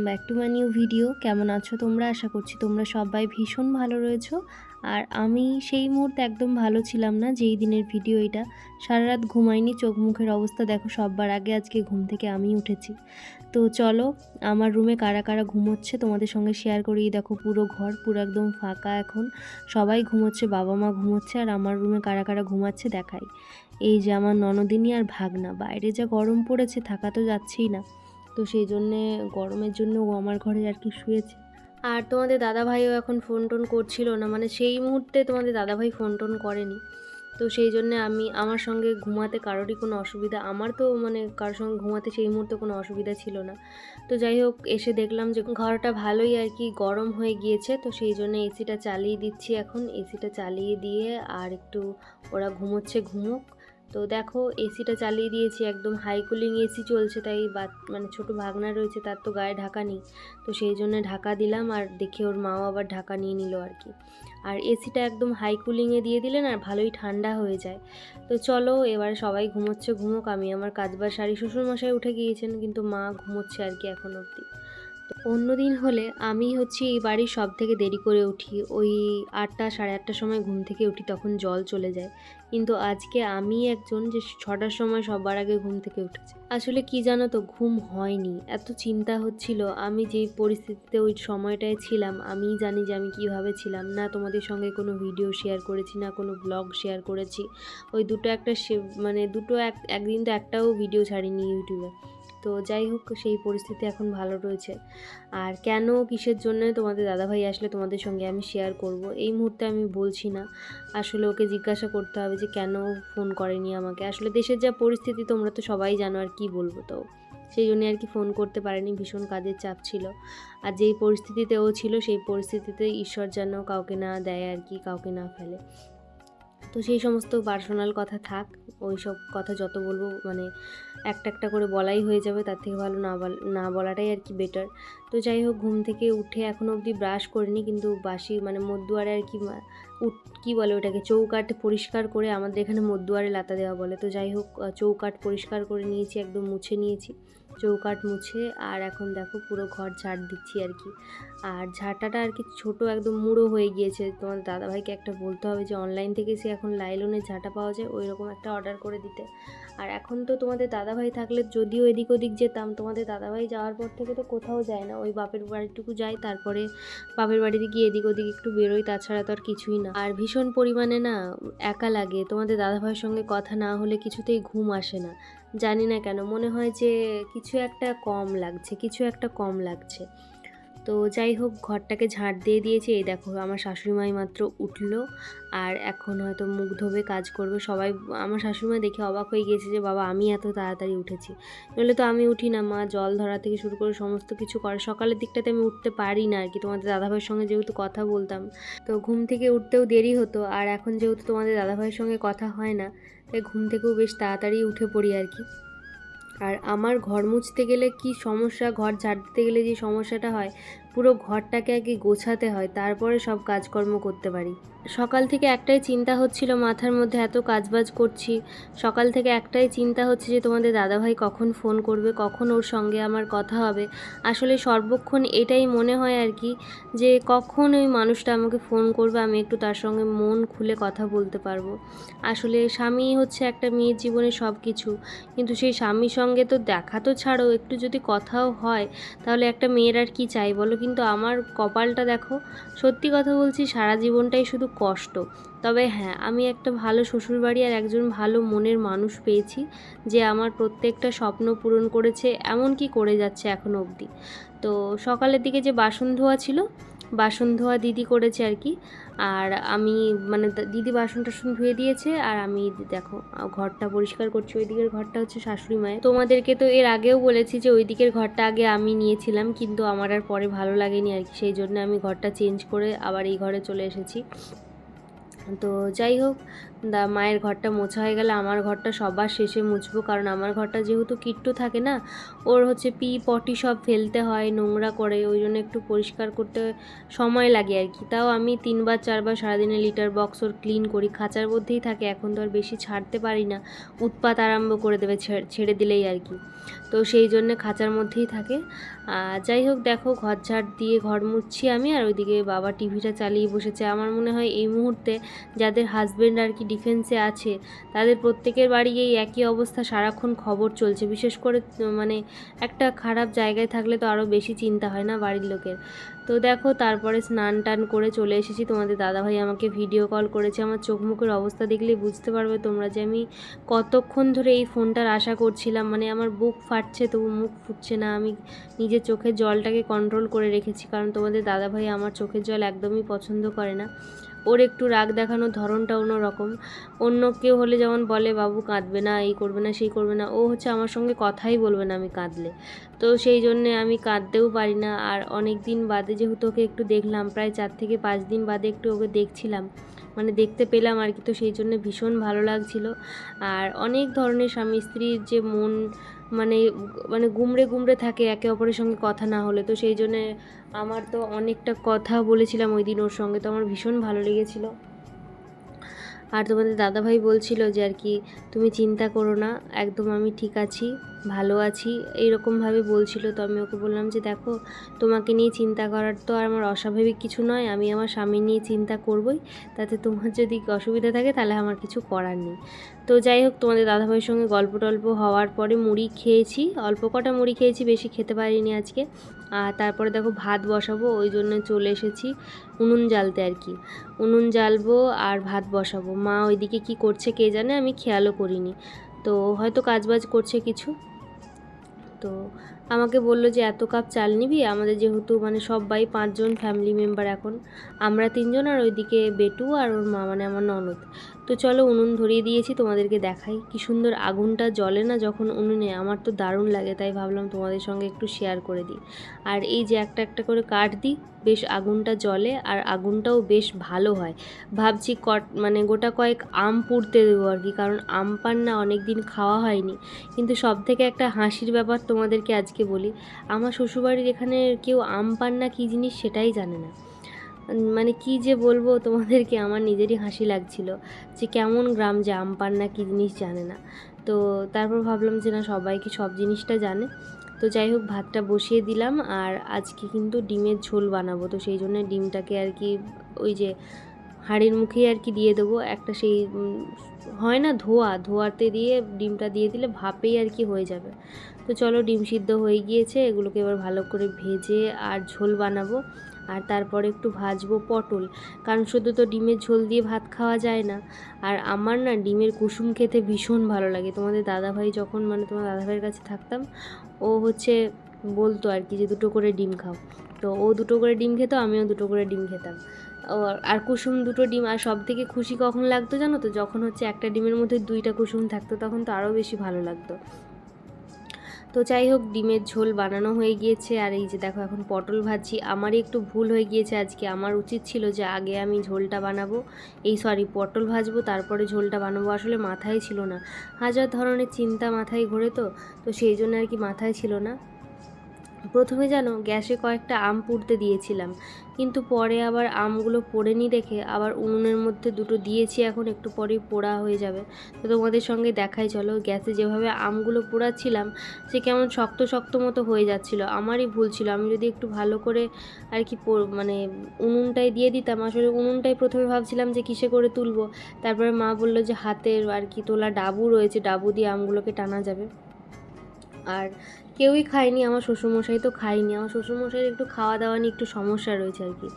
Welcome back to my new video কেমন আছো তোমরা? আশা করছি তোমরা সবাই ভীষণ ভালো রয়েছো। আর আমি সেই মুহূর্তে একদম ভালো ছিলাম না, যেই দিনের ভিডিও এটা। সারা রাত ঘুমাইনি, চোখ মুখের অবস্থা দেখো, সববার আগে আজকে ঘুম থেকে আমি উঠেছি। তো চলো, আমার রুমে কারা কারা ঘুমোচ্ছে তোমাদের সঙ্গে শেয়ার করি। দেখো পুরো ঘর, পুরো একদম ফাঁকা এখন। সবাই ঘুমোচ্ছে, বাবা মা ঘুমোচ্ছে, আর আমার রুমে কারা কারা ঘুমাচ্ছে দেখাই। এই যে আমার ননদিনী আর ভাগনা, বাইরে যা গরম পড়েছে, থাকা তো যাচ্ছেই না। তো সেই জন্যে গরমের জন্য ও আমার ঘরে আর কি শুয়েছে। আর তোমাদের দাদাভাইও এখন ফোন টোন করছিল না মানে সেই মুহূর্তে তোমাদের দাদাভাই ফোন টোন করেনি। তো সেই জন্যে আমি, আমার সঙ্গে ঘুমাতে কারোরই কোনো অসুবিধা, আমার তো মানে কারোর সঙ্গে ঘুমাতে সেই মুহূর্তে কোনো অসুবিধা ছিল না। তো যাই হোক, এসে দেখলাম যে ঘরটা ভালোই আর কি গরম হয়ে গিয়েছে, তো সেই জন্য এসিটা চালিয়ে দিচ্ছি এখন। এসিটা চালিয়ে দিয়ে আর একটু ওরা ঘুমোচ্ছে, ঘুমোক। তো দেখো এসিটা চালিয়ে দিয়েছি, একদম হাই কুলিং এসি চলছে, তাই বা মানে ছোটো ভাগনা রয়েছে, তার তো গায়ে ঢাকা নেই। তো সেই জন্য ঢাকা দিলাম, আর দেখে ওর মাও আবার ঢাকা নিয়ে নিল আর কি। আর এসিটা একদম হাই কুলিংয়ে দিয়ে দিলেন, আর ভালোই ঠান্ডা হয়ে যায়। তো চলো, এবার সবাই ঘুমোচ্ছে, ঘুমোক, আমি আমার কাজবার শাড়ি শ্বশুরমশাই উঠে গিয়েছেন, কিন্তু মা ঘুমোচ্ছে আর কি এখন অবধি। অন্য দিন হলে আমি হচ্ছে এই বাড়ির সব থেকে দেরি করে উঠি। ওই আটটা সাড়ে আটটার সময় ঘুম থেকে উঠি, তখন জল চলে যায়। কিন্তু আজকে আমি একজন যে ছটার সময় সবার আগে ঘুম থেকে উঠেছে। আসলে কি জানো তো, ঘুম হয়নি। এত চিন্তা হচ্ছিল, আমি যেই পরিস্থিতিতে ওই সময়টায় ছিলাম, আমিই জানি যে আমি কীভাবে ছিলাম। না তোমাদের সঙ্গে কোনো ভিডিও শেয়ার করেছি, না কোনো ব্লগ শেয়ার করেছি। ওই দুটো একটা মানে দুটো এক, একদিন তো একটাও ভিডিও ছাড়িনি ইউটিউবে। তো যাই হোক, সেই পরিস্থিতি এখন ভালো রয়েছে। আর কেন, কিসের জন্য তোমাদের দাদাভাই আসলে তোমাদের সঙ্গে আমি শেয়ার করব, এই মুহূর্তে আমি বলছি না। আসলে ওকে জিজ্ঞাসা করতে হবে যে কেন ফোন করেনি আমাকে। আসলে দেশের যা পরিস্থিতি, তোমরা তো সবাই জানো আর কি বলব তো। সেই জন্য আর কি ফোন করতে পারেনি, ভীষণ কাজের চাপ ছিল। আর যেই পরিস্থিতিতে ও ছিল, সেই পরিস্থিতিতে ঈশ্বর যেন কাউকে না দেয় আর কি, কাউকে না ফেলে। তো সেই সমস্ত পার্সোনাল কথা থাক ওই সব কথা যত বলব মানে একটা একটা করে বলাই হয়ে যাবে, তার থেকে ভালো না বল, না বলাটাই আর কি বেটার তো যাই হোক, ঘুম থেকে উঠে এখনও অবধি ব্রাশ করিনি, কিন্তু বাসি মানে মধ্যুয়ারে আর কি কী বলে ওটাকে, চৌকাঠ পরিষ্কার করে আমাদের এখানে মধ্যুয়ারে লাতা দেওয়া বলে। তো যাই হোক চৌকাঠ পরিষ্কার করে নিয়েছি, একদম মুছে নিয়েছি। চৌকাঠ মুছে আর এখন দেখো পুরো ঘর ঝাড় দিচ্ছি আর কি। আর ঝাঁটাটা আর কি ছোটো একদম মুড়ো হয়ে গিয়েছে। তোমার দাদাভাইকে একটা বলতে হবে যে অনলাইন থেকে সে এখন লাইলনের ঝাঁটা পাওয়া যায় ওই রকম একটা অর্ডার করে দিতে। আর এখন তো তোমাদের দাদাভাই থাকলে যদিও এদিক ওদিক যেতাম, তোমাদের দাদাভাই যাওয়ার পর থেকে তো কোথাও যায় না। ওই বাপের বাড়িটুকু যাই, তারপরে বাপের বাড়িতে গিয়ে এদিক ওদিক একটু বেরোই, তাছাড়া তো আর কিছুই না। আর ভীষণ পরিমাণে না একা লাগে, তোমাদের দাদাভাইয়ের সঙ্গে কথা না হলে কিছুতেই ঘুম আসে না। জানি না কেন মনে হয় যে কিছু একটা কম লাগছে কিছু একটা কম লাগছে। তো যাই হোক, ঘরটাকে ঝাঁট দিয়ে দিয়েছে। এই দেখো, আমার শাশুড়িমাই মাত্র উঠল আর এখন হয়তো মুখ ধোবে, কাজ করবে। সবাই, আমার শাশুড়িমা দেখে অবাক হয়ে গিয়েছে যে, বাবা, আমি এত তাড়াতাড়ি উঠেছি। নইলে তো আমি উঠি না, মা। জল ধরা থেকে শুরু করে সমস্ত কিছু করে। সকালের দিকটাতে আমি উঠতে পারি না আর কি তোমাদের দাদাভাইয়ের সঙ্গে যেহেতু কথা বলতাম, তো ঘুম থেকে উঠতেও দেরি হতো। আর এখন যেহেতু তোমাদের দাদাভাইয়ের সঙ্গে কথা হয় না, তাই ঘুম থেকেও বেশ তাড়াতাড়ি উঠে পড়ি আর কি আর আমার ঘর মুছতে গেলে কি সমস্যা ঘর ঝাড় দিতে গেলে যে সমস্যাটা হয় পুরো ঘরটাকে আগে গোছাতে হয়, তারপরে সব কাজকর্ম করতে পারি। সকাল থেকে একটাই চিন্তা হচ্ছিল, মাথার মধ্যে এত কাজবাজ করছি, সকাল থেকে একটাই চিন্তা হচ্ছে যে তোমাদের দাদাভাই কখন ফোন করবে, কখন ওর সঙ্গে আমার কথা হবে। আসলে সর্বক্ষণ এটাই মনে হয় আর কি, যে কখন ওই মানুষটা আমাকে ফোন করবে, আমি একটু তার সঙ্গে মন খুলে কথা বলতে পারব। আসলে স্বামী হচ্ছে একটা মেয়ের জীবনে সব কিছু কিন্তু সেই স্বামীর সঙ্গে তো দেখা তো ছাড়ো একটু যদি কথাও হয়, তাহলে একটা মেয়ের আর কি চাই বলো? কিন্তু আমার কপালটা দেখো, সত্যি কথা বলছি সারা জীবনটাই শুধু কষ্ট। তবে হ্যাঁ আমি একটা ভালো শ্বশুরবাড়ি আর একজন ভালো মনের মানুষ পেয়েছি যে আমার প্রত্যেকটা স্বপ্ন পূরণ করেছে এমন কি করে যাচ্ছে এখনও অবধি। তো সকালের দিকে যে বাসন ধোয়া ছিল বাসন ধোয়া দিদি করেছে আর কি। আর আমি মানে দিদি বাসন টাসন ধুয়ে দিয়েছে আর আমি দেখো ঘরটা পরিষ্কার করছি। ওই দিকের ঘরটা হচ্ছে শাশুড়ি মায়ের। তোমাদেরকে তো এর আগেও বলেছি যে ওই দিকের ঘরটা আগে আমি নিয়েছিলাম, কিন্তু আমার আর পরে ভালো লাগেনি আর কি। সেই জন্য আমি ঘরটা চেঞ্জ করে আবার এই ঘরে চলে এসেছি। তো যাই হোক দা, মায়ের ঘরটা মোছা হয়ে গেলে আমার ঘরটা সবার শেষে মুছবো। কারণ আমার ঘরটা যেহেতু কিট্টু থাকে না, ওর হচ্ছে পি পটি সব ফেলতে হয়, নোংরা করে, ওই জন্য একটু পরিষ্কার করতে সময় লাগে আর কি। তাও আমি তিনবার, চারবার সারাদিনে লিটার বক্স ওর ক্লিন করি। খাঁচার মধ্যেই থাকে, এখন তো আর বেশি ছাড়তে পারি না। উৎপাত আরম্ভ করে দেবে ছেড়ে- দিলেই আর কি। তো সেই জন্য খাঁচার মধ্যেই থাকে। যাই হোক, দেখো, ঘর ঝাড় দিয়ে ঘর মুছছি আমি, আর ওইদিকে বাবা টিভিটা চালিয়ে বসেছে। আমার মনে হয় এই মুহূর্তে যাদের হাজবেন্ড আর কি ডিফেন্সে আছে। তাদের প্রত্যেকের বাড়ি এই একই অবস্থা, সারাক্ষণ খবর চলছে। বিশেষ করে মানে একটা খারাপ জায়গায় থাকলে তো আরও বেশি চিন্তা হয় না বাড়ির লোকের? তো দেখো, তারপরে স্নান টান করে চলে এসেছি। তোমাদের দাদাভাই আমাকে ভিডিও কল করেছে। আমার চোখ মুখের অবস্থা দেখলেই বুঝতে পারবে তোমরা যে আমি কতক্ষণ ধরে এই ফোনটার আশা করছিলাম। মানে আমার বুক ফাটছে, তবু মুখ ফুটছে না। আমি নিজের চোখের জলটাকে কন্ট্রোল করে রেখেছি। কারণ তোমাদের দাদাভাই আমার চোখের জল একদমই পছন্দ করে না। ওর একটু রাগ দেখানোর ধরনটা অন্যরকম। অন্য কেউ হলে যেমন বলে, বাবু কাঁদবে না, এই করবে না, সেই করবে না। ও হচ্ছে আমার সঙ্গে কথাই বলবে না আমি কাঁদলে। তো সেই জন্যে আমি কাঁদতেও পারি না। আর অনেক দিন বাদে যেহেতু ওকে একটু দেখলাম, প্রায় চার থেকে পাঁচ দিন বাদে একটু ওকে দেখছিলাম। মানে দেখতে পেলাম আর কি, তো সেই জন্য ভীষণ ভালো লাগছিল। আর অনেক ধরনের স্বামী স্ত্রীর যে মন মানে মানে গুমড়ে গুমড়ে থাকে একে অপরের সঙ্গে কথা না হলে, তো সেই জন্যে আমার তো অনেকটা কথা বলেছিলাম ওই দিন ওর সঙ্গে, তো আমার ভীষণ ভালো লেগেছিল। আর তোমাদের দাদাভাই বলছিল যে আর কি, তুমি চিন্তা করো না, একদম আমি ঠিক আছি। ভালো আছি। এইরকমভাবে বলছিল তো আমি ওকে বললাম যে, দেখো, তোমাকে নিয়ে চিন্তা করার তো আর আমার অস্বাভাবিক কিছু নয়। আমি আমার স্বামী নিয়ে চিন্তা করবই। তাতে তোমার যদি অসুবিধা থাকে, তাহলে আমার কিছু করার নেই। তো যাই হোক, তোমাদের দাদাভাইয়ের সঙ্গে গল্প টল্প হওয়ার পরে মুড়ি খেয়েছি। অল্প কটা মুড়ি খেয়েছি, বেশি খেতে পারিনি আজকে। আর তারপরে দেখো, ভাত বসাবো, ওই জন্য চলে এসেছি উনুন জ্বালতে আর কি। উনুন জ্বালবো আর ভাত বসাবো। মা ওইদিকে কি করছে কে জানে, আমি খেয়ালও করিনি। তো হয়তো কাজবাজ করছে কিছু। তো আমাকে বলল যে, এত কাপ চাল নিবি? আমাদের যেহেতু মানে সবাই পাঁচজন ফ্যামিলি মেম্বার এখন। আমরা তিনজন আর ওইদিকে বেটু আর ওর মা মানে আমার ননদ। তো চলো উনুন ধরিয়ে দিয়েছি, তোমাদেরকে দেখাই। কি সুন্দর আগুনটা জ্বলে না যখন উনুনে? আমার তো দারুণ লাগে, তাই ভাবলাম তোমাদের সঙ্গে একটু শেয়ার করে দিই। আর এই যে একটা একটা করে কাঠ দিই, বেশ আগুনটা জ্বলে আর আগুনটাও বেশ ভালো হয়। ভাবছি কট মানে গোটা কয়েক আম পুড়তে দেবো আর কি, কারণ আম পান না অনেক দিন খাওয়া হয়নি। কিন্তু সব থেকে একটা হাসির ব্যাপার তোমাদেরকে আজকে বলি, আমার শ্বশুরবাড়ির এখানে কেউ আম পান না, কী জিনিস সেটাই জানে না। মানে কি যে বলব তোমাদেরকে, আমার নিজেরই হাসি লাগছিল যে কেমন গ্রাম যে আম পান না, কী জিনিস জানে না। তো তারপর ভাবলাম যে না, সবাই কি সব জিনিসটা জানে। তো যাই হোক, ভাতটা বসিয়ে দিলাম আর আজকে কিন্তু ডিমের ঝোল বানাবো। তো সেই জন্য ডিমটাকে আর কি ওই যে হাঁড়ির মুখেই আর কি দিয়ে দেবো। একটা সেই হয় না ধোয়া, ধোয়াতে দিয়ে ডিমটা দিয়ে দিলে ভাপেই আর কি হয়ে যাবে। তো চলো ডিম সিদ্ধ হয়ে গিয়েছে, এগুলোকে এবার ভালো করে ভেজে আর ঝোল বানাবো। আর তারপরে একটু ভাজবো পটল। কারণ শুধু তো ডিমের ঝোল দিয়ে ভাত খাওয়া যায় না। আর আমার না ডিমের কুসুম খেতে ভীষণ ভালো লাগে। তোমাদের দাদাভাই যখন মানে তোমার দাদাভাইয়ের কাছে থাকতাম, ও হচ্ছে বলতো আর কি যে, দুটো করে ডিম খাও। তো ও দুটো করে ডিম খেত, আমিও দুটো করে ডিম খেতাম। আর কুসুম দুটো ডিম, আর সব থেকে খুশি কখন লাগতো জানো তো? যখন হচ্ছে একটা ডিমের মধ্যে দুইটা কুসুম থাকতো, তখন তো আরও বেশি ভালো লাগতো। তো যাই হোক, ডিমের ঝোল বানানো হয়ে গিয়েছে, আর এই যে দেখো এখন পটল ভাজছি। আমারই একটু ভুল হয়ে গিয়েছে আজকে। আমার উচিত ছিল যে আগে আমি ঝোলটা বানাবো। এই সরি পটল ভাজবো, তারপরে ঝোলটা বানাবো। আসলে মাথায় ছিল না। হাজার ধরনের চিন্তা মাথায় ঘোরে তো। তো সেই জন্য আর কি মাথায় ছিল না। প্রথমে যেন গ্যাসে কয়েকটা আম পুড়তে দিয়েছিলাম, কিন্তু পরে আবার আমগুলো পোড়েনি দেখে আবার উনুনের মধ্যে দুটো দিয়েছি, এখন একটু পরেই পোড়া হয়ে যাবে। তো তোমাদের সঙ্গে দেখাই, চলো গ্যাসে যেভাবে আমগুলো পোড়াচ্ছিলাম সে কেমন শক্ত শক্ত মতো হয়ে যাচ্ছিল, আমারই ভুল ছিল। আমি যদি একটু ভালো করে আর কি মানে উনুনটাই দিয়ে দিতাম, আসলে উনুনটাই প্রথমে ভাবছিলাম যে কিসে করে তুলবো, তারপরে মা বলল যে হাতের আর কি তোলা ডাবু রয়েছে, ডাবু দিয়ে আমগুলোকে টানা যাবে। আর কেউই খায়নি, আমার শ্বশুরমশাই তো খায়নি। আমার শ্বশুরমশাইয়ের একটু খাওয়া দাওয়া নিয়ে একটু সমস্যা রয়েছে আর কি।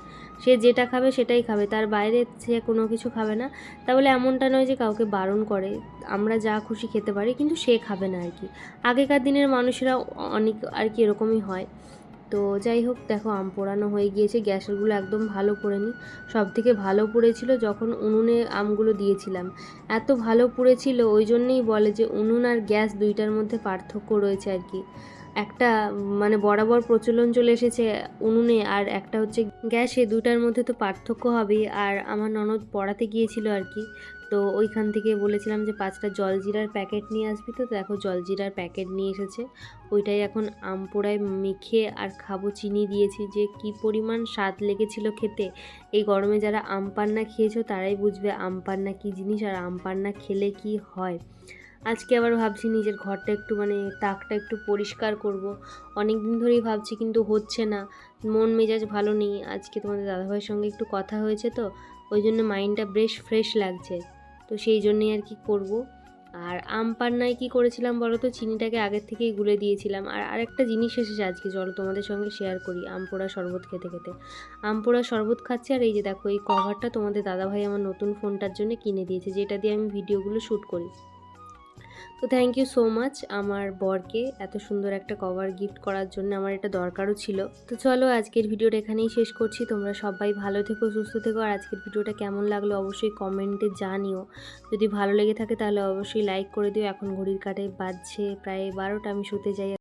সে যেটা খাবে সেটাই খাবে, তার বাইরে সে কোনো কিছু খাবে না। তা বলে এমনটা নয় যে কাউকে বারণ করে, আমরা যা খুশি খেতে পারি, কিন্তু সে খাবে না আর কি। আগেকার দিনের মানুষেরা অনেক আর কি এরকমই হয়। তো যাই হোক, দেখো আম পোড়ানো হয়ে গিয়েছে, গ্যাসেরগুলো একদম ভালো পোড়েনি। সব থেকে ভালো পুড়েছিল যখন উনুনে আমগুলো দিয়েছিলাম। এত ভালো পুড়েছিল, ওই জন্যেই বলে যে উনুন আর গ্যাস দুইটার মধ্যে পার্থক্য রয়েছে আর কি। একটা মানে বরাবর প্রচলন চলে এসেছে উনুনে, আর একটা হচ্ছে গ্যাসে, দুটার মধ্যে তো পার্থক্য হবেই। আর আমার ননদ পড়াতে গিয়েছিল আর কি। তো তো ওইখান থেকে বলেছিলাম যে পাঁচটা জলজিরার প্যাকেট নিয়ে আসবি তো, দেখো জলজিরার প্যাকেট নিয়ে এসেছে। ওইটাই এখন আম পোড়ায় মেখে আর খাব চিনি দিয়েছি যে কি পরিমাণ স্বাদ লেগেছিল খেতে। এই গরমে যারা আম পান্না খেয়েছো তারাই বুঝবে আম পান্না কী জিনিস আর আম পান্না খেলে কি হয়। আজকে আবার ভাবছি নিজের ঘরটা একটু মানে তাকটা একটু পরিষ্কার করব। অনেক দিন ধরেই ভাবছি কিন্তু হচ্ছে না। মন মেজাজ ভালো নেই। আজকে তোমাদের দাদাভাইয়ের সঙ্গে একটু কথা হয়েছে তো, ওই জন্য মাইন্ডটা বেশ ফ্রেশ লাগছে। তো সেই জন্যই আর কি করব। আর আম পান্নায় কী করেছিলাম বলো তো? চিনিটাকে আগের থেকেই গুলে দিয়েছিলাম। আর আরেকটা জিনিস এসেছে আজকে, চলো তোমাদের সঙ্গে শেয়ার করি পোড়া শরবত খেতে খেতে। পোড়া শরবত খাচ্ছে আর এই যে দেখো, এই কভারটা তোমাদের দাদাভাই আমার নতুন ফোনটার জন্য কিনে দিয়েছে, যেটা দিয়ে আমি ভিডিওগুলো শ্যুট করি। তো থ্যাংক ইউ সো মাচ আমার বরকে এত সুন্দর একটা কভার গিফট করার জন্য আমার এটা দরকারও ছিল। তো চলো আজকের ভিডিওটা এখানেই শেষ করছি। তোমরা সবাই ভালো থেকো, সুস্থ থেকো। আর আজকের ভিডিওটা কেমন লাগল অবশ্যই কমেন্টে জানিও। যদি ভালো লেগে থাকে তাহলে অবশ্যই লাইক করে দিও। এখন ঘড়ির কাটে বাজছে প্রায় বারোটা, আমি শুতে যাই।